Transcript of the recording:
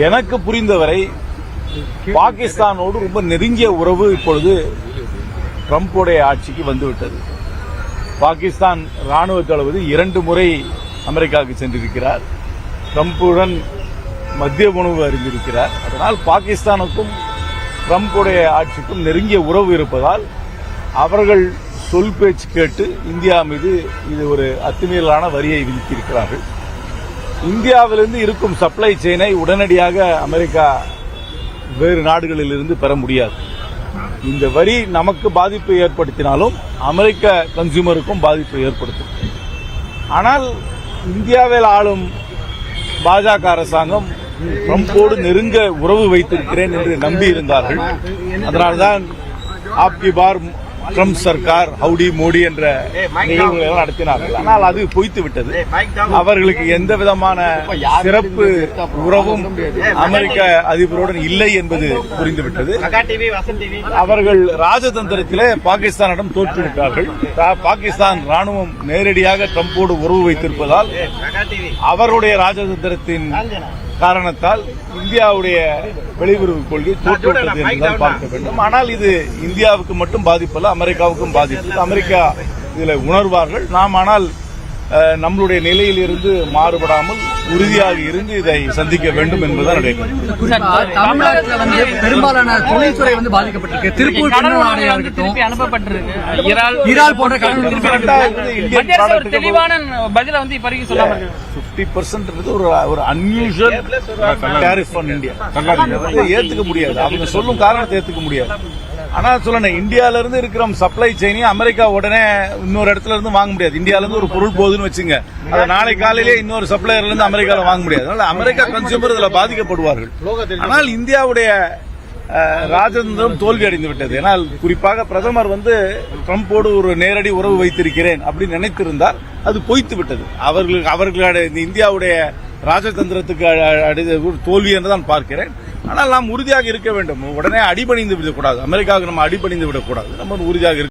எனக்கு புரிந்தவரை பாகிஸ்தானோடு ரொம்ப நெருங்கிய உறவு இப்பொழுது ட்ரம்ப்புடைய ஆட்சிக்கு வந்துவிட்டது. பாகிஸ்தான் ராணுவ தளபதி இரண்டு முறை அமெரிக்காவுக்கு சென்றிருக்கிறார். ட்ரம்புடன் மத்திய உணவு அறிந்திருக்கிறார். அதனால் பாகிஸ்தானுக்கும் ட்ரம்புடைய ஆட்சிக்கும் நெருங்கிய உறவு இருப்பதால் அவர்கள் சொல் பேச்சு கேட்டு இந்தியா மீது இது ஒரு அத்துமீறலான வரியை விதித்திருக்கிறார்கள். இந்தியாவிலிருந்து இருக்கும் சப்ளை செயினை உடனடியாக அமெரிக்கா வேறு நாடுகளிலிருந்து பெற முடியாது. இந்த வரி நமக்கு பாதிப்பை ஏற்படுத்தினாலும் அமெரிக்க கன்சியூமருக்கும் பாதிப்பை ஏற்படுத்தும். ஆனால் இந்தியாவில் ஆளும் பாஜக அரசாங்கம் ட்ரம்போடு நெருங்க உறவு வைத்திருக்கிறேன் என்று நம்பியிருந்தார்கள். அதனால்தான் ஆப்கி பார் ட்ரம்ப் சர்க்கார் ஹவுடி மோடி என்ற நிகழ்வுகளை நடத்தினார்கள் ஆனால் அது பொய்த்து விட்டது அவர்களுக்கு எந்த விதமான சிறப்பு உறவும் அமெரிக்க அதிபருடன் இல்லை என்பது புரிந்துவிட்டது அவர்கள் ராஜதந்திரத்திலே பாகிஸ்தானிடம் தோற்றுவிட்டார்கள் பாகிஸ்தான் ராணுவம் நேரடியாக ட்ரம்போடு உறவு வைத்திருப்பதால் அவருடைய ராஜதந்திரத்தின் காரணத்தால் இந்தியாவுடைய வெளியுறவு கொள்கை தோற்றுவிட்டது பார்க்க வேண்டும். ஆனால் இது இந்தியாவுக்கு மட்டும் பாதிப்பல்ல அமெரிக்காவுக்கும் பாதிப்பு அமெரிக்கா இதில் உணர்வார்கள். நாம் ஆனால் நம்மளுடைய நிலையில் இருந்து மாறுபடாமல் உறுதியாக இருந்து இதை சந்திக்க வேண்டும் என்பதுதான் தமிழ்நாட்டுல வந்து பெரும்பாலான தொழில்துறை வந்து பாதிக்கப்பட்டிருக்கு. திருப்பூர் அனுப்பப்பட்டிருக்கு. இறால் ஈரால் போன்ற தெளிவான பதில வந்து இப்ப வரைக்கும் சொல்லாம இருக்கு பிப்டி பர்சன்ட் ஒரு ஒரு அன்யூஷுவல் டேரிஃப் ஆன் இந்தியா ஏத்துக்க முடியாது. அவங்க சொல்லும் காரணத்தை ஏத்துக்க முடியாது. ஆனால் சொல்லணும் இந்தியால இருந்து இருக்கிற சப்ளை செயினையும் அமெரிக்கா உடனே இன்னொரு இடத்துல இருந்து வாங்க முடியாது. இந்தியால இருந்து ஒரு பொருள் போகுதுன்னு வச்சுங்க. அதை நாளை காலையிலே இன்னொரு சப்ளையர்ல இருந்து வாங்க முடியாது. அதனால அமெரிக்கா கன்சியூமர் இதில் பாதிக்கப்படுவார்கள். ஆனால் இந்தியாவுடைய ராஜதந்திரம் தோல்வி அடைந்து விட்டது. ஏனால் குறிப்பாக பிரதமர் வந்து ட்ரம்போடு ஒரு நேரடி உறவு வைத்திருக்கிறேன் அப்படின்னு நினைத்திருந்தால் அது பொய்த்து விட்டது. அவர்களுக்கு அவர்களுடைய இந்த இந்தியாவுடைய ராஜதந்திரத்துக்கு அ- தோல்வி என்று தான் பார்க்கிறேன். ஆனால் நாம் உறுதியாக இருக்க வேண்டும். உடனே அடிபணிந்து விடக்கூடாது. அமெரிக்காவுக்கு நம்ம அடிபணிந்து விடக்கூடாது. நம்ம உறுதியாக இருக்க